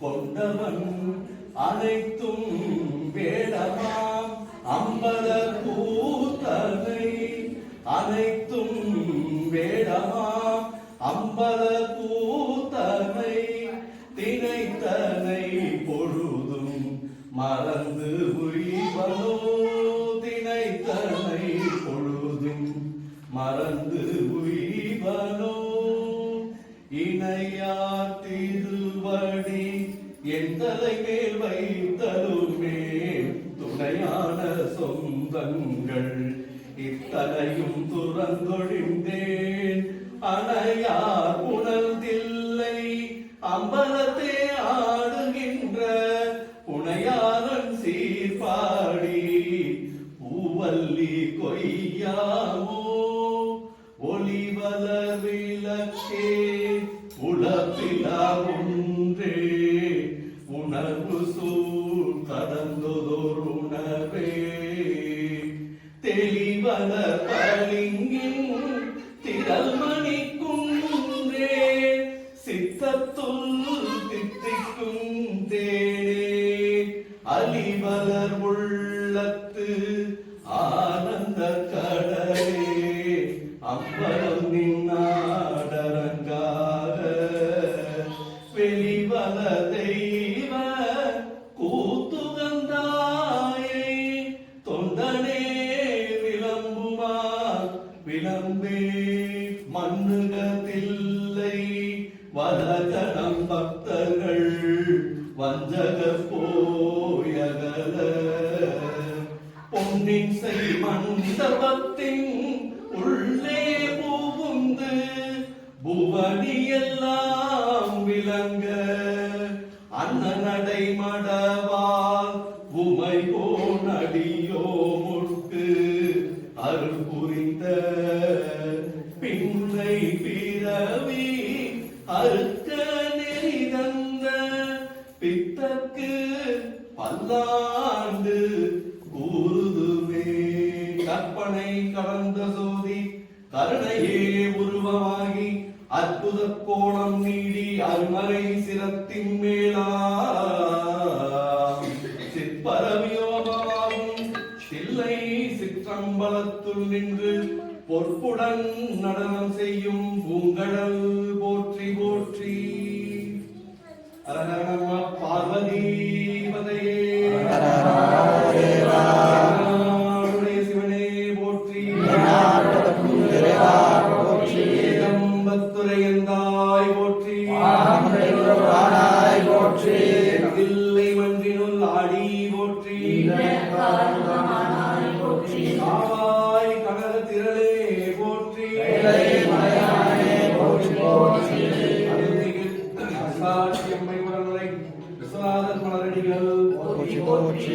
கொண்டவன் அனைத்தும் வேடமாம் அம்பல கூத்தனை அனைத்தும் வேடமாம் அம்பல கூத்தனை தினைத்தனை பொழுதும் மறந்து உய்வனோ தினைத்தனை பொழுதும் மறந்து சொந்தங்கள் இத்தனையும் துறந்தொழிந்தேன். அணையார் உணர்ந்தில்லை அம்பலத்தே ஆடுகின்ற புனையாரன் சீர்பாடி. பூவல்லி கொய்யாவோ ஒளிவல விளக்கே உளப்பிலா தெளிவல பளிங்கின் திரள் குன்றே சித்தத்துள் தித்திக்கும் தேனே அலிவலர் உள்ளத்து ஆ மண்ணுகத்தில்லை வலகணம் பக்தர்கள் வஞ்சக போயகல பொன்னின் செய் மண்டபத்தின் உள்ளே புகுந்து புவனியெல்லாம் விளங்க. அன்னநடை மடவால் உமை போனடியோ முட்டு அருள் புரிந்த பின்னை பிறவி அறுக்க நெறிதந்த பித்தக்கு பல்லாண்டு கூறுதுவே கற்பனை கலந்த சோதி கருணையே உருவமாகி அற்புத கோணம் நீடி அருமறை சிரத்தின் மேலா சிற்பரவியோகமாகும் சில்லை சிற்றம்பலத்துள் நின்று பொற்புடன் நடனம் செய்யும் பூங்கடல் விஸ்வநாதர் மலரடிகள் போற்றி